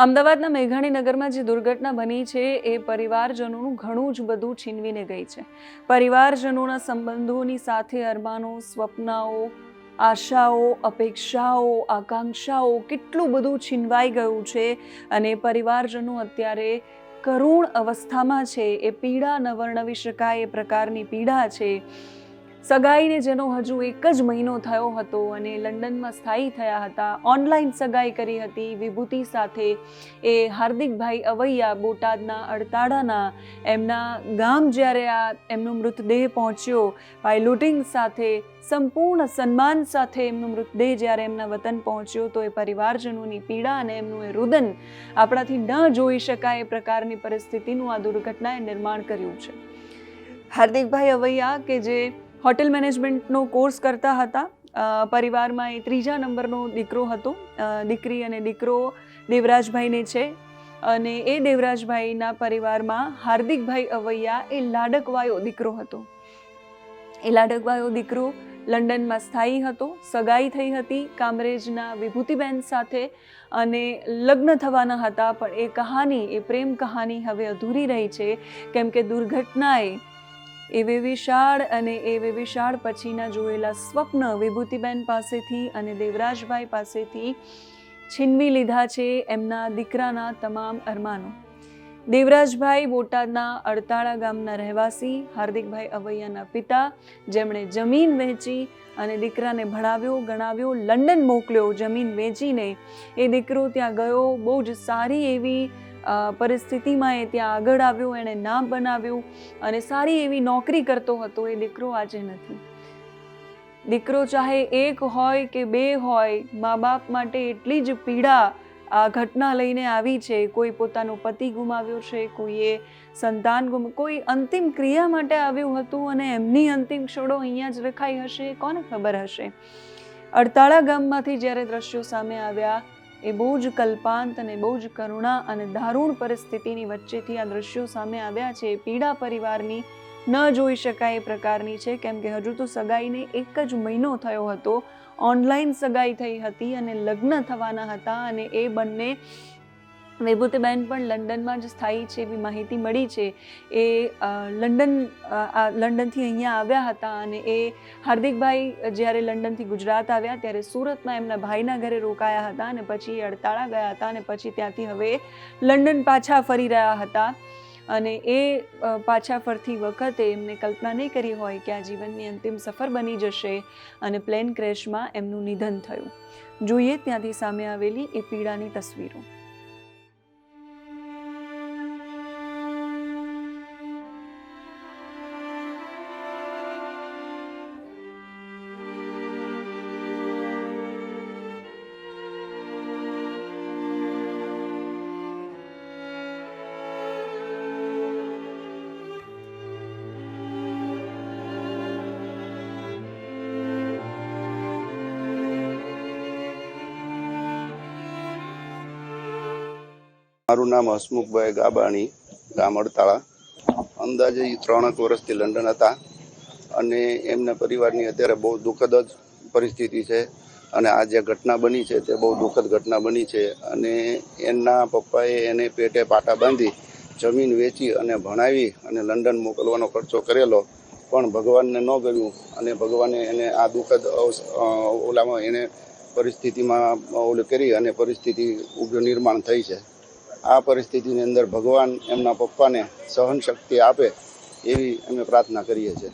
અમદાવાદના મેઘાણીનગરમાં જે દુર્ઘટના બની છે, એ પરિવારજનોનું ઘણું જ બધું છીનવીને ગઈ છે. પરિવારજનોના સંબંધોની સાથે અરમાનો, સ્વપ્નાઓ, આશાઓ, અપેક્ષાઓ, આકાંક્ષાઓ કેટલું બધું છીનવાઈ ગયું છે અને પરિવારજનો અત્યારે કરુણ અવસ્થામાં છે. એ પીડા ન વર્ણવી શકાય, એ પ્રકારની પીડા છે. સગાઈને જેનો હજુ એક જ મહિનો થયો હતો અને લંડનમાં સ્થાયી થયા હતા. ઓનલાઈન સગાઈ કરી હતી. વિભૂતિ સાથે એ હાર્દિકભાઈ અવૈયા બોટાદના અડતાડાના એમના ગામ જ્યારે આ એમનો મૃતદેહ પહોંચ્યો, પાયલોટિંગ સાથે, સંપૂર્ણ સન્માન સાથે એમનો મૃતદેહ જ્યારે એમના વતન પહોંચ્યો, તો એ પરિવારજનોની પીડા અને એમનું એ રુદન આપણાથી ન જોઈ શકાય એ પ્રકારની પરિસ્થિતિનું આ દુર્ઘટનાએ નિર્માણ કર્યું છે. હાર્દિકભાઈ અવૈયા કે જે હોટેલ મેનેજમેન્ટનો કોર્સ કરતા હતા. પરિવારમાં એ ત્રીજા નંબરનો દીકરો હતો. દીકરી અને દીકરો દેવરાજભાઈને છે. અને એ દેવરાજભાઈના પરિવારમાં હાર્દિકભાઈ અવૈયા એ લાડકવાયો દીકરો હતો. એ લાડકવાયો દીકરો લંડનમાં સ્થાયી હતો, સગાઈ થઈ હતી કામરેજના વિભૂતિબેન સાથે અને લગ્ન થવાના હતા. પણ એ કહાની, એ પ્રેમ કહાની હવે અધૂરી રહી છે. કેમ કે દુર્ઘટનાએ એ વિશાળ અને એ વિશાળ પછીના જોયેલા સ્વપ્ન વિભૂતિબેન પાસેથી અને દેવરાજભાઈ પાસેથી છીનવી લીધા છે એમના દીકરાના તમામ અરમાનો. દેવરાજભાઈ બોટાદના અડતાળા ગામના રહેવાસી, હાર્દિકભાઈ અવૈયાના પિતા, જેમણે જમીન વહેંચી અને દીકરાને ભણાવ્યો, ગણાવ્યો, લંડન મોકલ્યો, જમીન વેચીને એ દીકરો ત્યાં ગયો, બહુ જ સારી એવી પરિસ્થિતિમાં એ ત્યાં આગળ આવ્યો, એણે નામ બનાવ્યું અને સારી એવી નોકરી કરતો હતો. એ દીકરો આજે નથી. દીકરો ચાહે એક હોય કે બે હોય મા બાપ માટે એટલી જ પીડા આ ઘટના લઈને આવી છે. કોઈ પોતાનો પતિ ગુમાવ્યો છે, કોઈએ સંતાન ગુમ, કોઈ અંતિમ ક્રિયા માટે આવ્યું હતું અને એમની અંતિમ ક્ષણો અહીંયા જ રખાઈ હશે. કોને ખબર હશે? અડતાળા ગામમાંથી જ્યારે દ્રશ્યો સામે આવ્યા એ બહુ જ કલ્પાંત અને બહુ જ કરુણા અને દારૂણ પરિસ્થિતિની વચ્ચેથી આ દ્રશ્યો સામે આવ્યા છે. પીડા પરિવારની ન જોઈ શકાય એ પ્રકારની છે. કેમ કે હજુ તો સગાઈને એક જ મહિનો થયો હતો. ઓનલાઈન સગાઈ થઈ હતી અને લગ્ન થવાના હતા અને એ બંને વિભૂતિબેન પણ લંડનમાં જ સ્થાયી છે, એવી માહિતી મળી છે. એ લંડન લંડનથી અહીંયા આવ્યા હતા અને એ હાર્દિકભાઈ જ્યારે લંડનથી ગુજરાત આવ્યા ત્યારે સુરતમાં એમના ભાઈના ઘરે રોકાયા હતા અને પછી એ અડતાળા ગયા હતા અને પછી ત્યાંથી હવે લંડન પાછા ફરી રહ્યા હતા. અને એ પાછા ફરતી વખતે એમને કલ્પના નહીં કરી હોય કે આ જીવનની અંતિમ સફર બની જશે અને પ્લેન ક્રેશમાં એમનું નિધન થયું. જોઈએ ત્યાંથી સામે આવેલી એ પીડાની તસવીરો. મારું નામ હસમુખભાઈ ગાબાણી ગામ અડતાળા અંદાજે ત્રણેક વર્ષથી લંડન હતા અને એમના પરિવારની અત્યારે બહુ દુઃખદ જ પરિસ્થિતિ છે અને આ જે ઘટના બની છે તે બહુ દુઃખદ ઘટના બની છે અને એના પપ્પાએ એને પેટે પાટા બાંધી જમીન વેચી અને ભણાવી અને લંડન મોકલવાનો ખર્ચો કરેલો. પણ ભગવાનને ન ગયું અને ભગવાને એને આ દુઃખદ ઓલામાં એને પરિસ્થિતિમાં ઓલું કરી અને પરિસ્થિતિ ઉગ્ર નિર્માણ થઈ છે. આ પરિસ્થિતિની અંદર ભગવાન એમના પપ્પાને સહન શક્તિ આપે એવી અમે પ્રાર્થના કરીએ છીએ.